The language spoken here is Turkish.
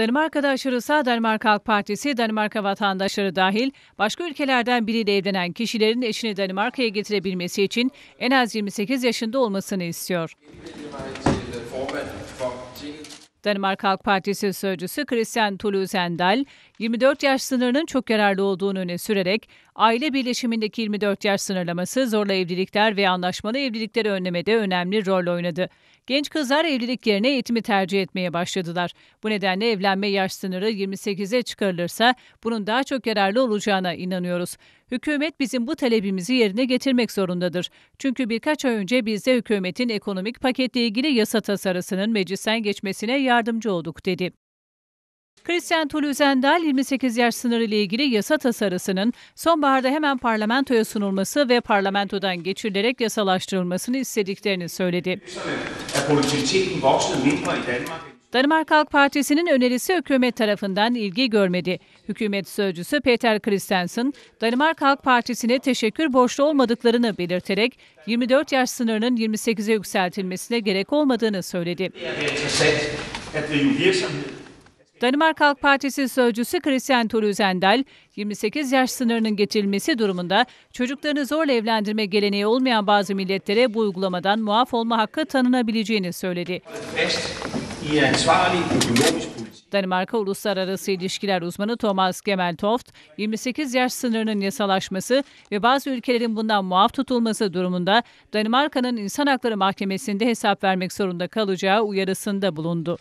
Danimarka'da aşırı sağ Danimarka Halk Partisi, Danimarka vatandaşları dahil başka ülkelerden biriyle evlenen kişilerin eşini Danimarka'ya getirebilmesi için en az 28 yaşında olmasını istiyor. Danimarka Halk Partisi sözcüsü Christian Tuluzendal, 24 yaş sınırının çok yararlı olduğunu öne sürerek, aile birleşimindeki 24 yaş sınırlaması zorla evlilikler ve anlaşmalı evlilikleri önlemede önemli rol oynadı. Genç kızlar evlilik yerine eğitimi tercih etmeye başladılar. Bu nedenle evlenme yaş sınırı 28'e çıkarılırsa bunun daha çok yararlı olacağına inanıyoruz. Hükümet bizim bu talebimizi yerine getirmek zorundadır. Çünkü birkaç ay önce biz de hükümetin ekonomik paketle ilgili yasa tasarısının meclisten geçmesine yardımcı olduk dedi. Christian Tuluzendal 28 yaş sınırı ile ilgili yasa tasarısının sonbaharda hemen parlamentoya sunulması ve parlamentodan geçirilerek yasalaştırılmasını istediklerini söyledi. Danimarka Halk Partisi'nin önerisi hükümet tarafından ilgi görmedi. Hükümet sözcüsü Peter Christensen, Danimarka Halk Partisi'ne teşekkür borçlu olmadıklarını belirterek 24 yaş sınırının 28'e yükseltilmesine gerek olmadığını söyledi. Danimarka Halk Partisi sözcüsü Christian Tuluzendal, 28 yaş sınırının getirilmesi durumunda çocuklarını zorla evlendirme geleneği olmayan bazı milletlere bu uygulamadan muaf olma hakkı tanınabileceğini söyledi. Danimarka Uluslararası İlişkiler uzmanı Thomas Gemeltoft, 28 yaş sınırının yasalaşması ve bazı ülkelerin bundan muaf tutulması durumunda Danimarka'nın İnsan Hakları Mahkemesi'nde hesap vermek zorunda kalacağı uyarısında bulundu.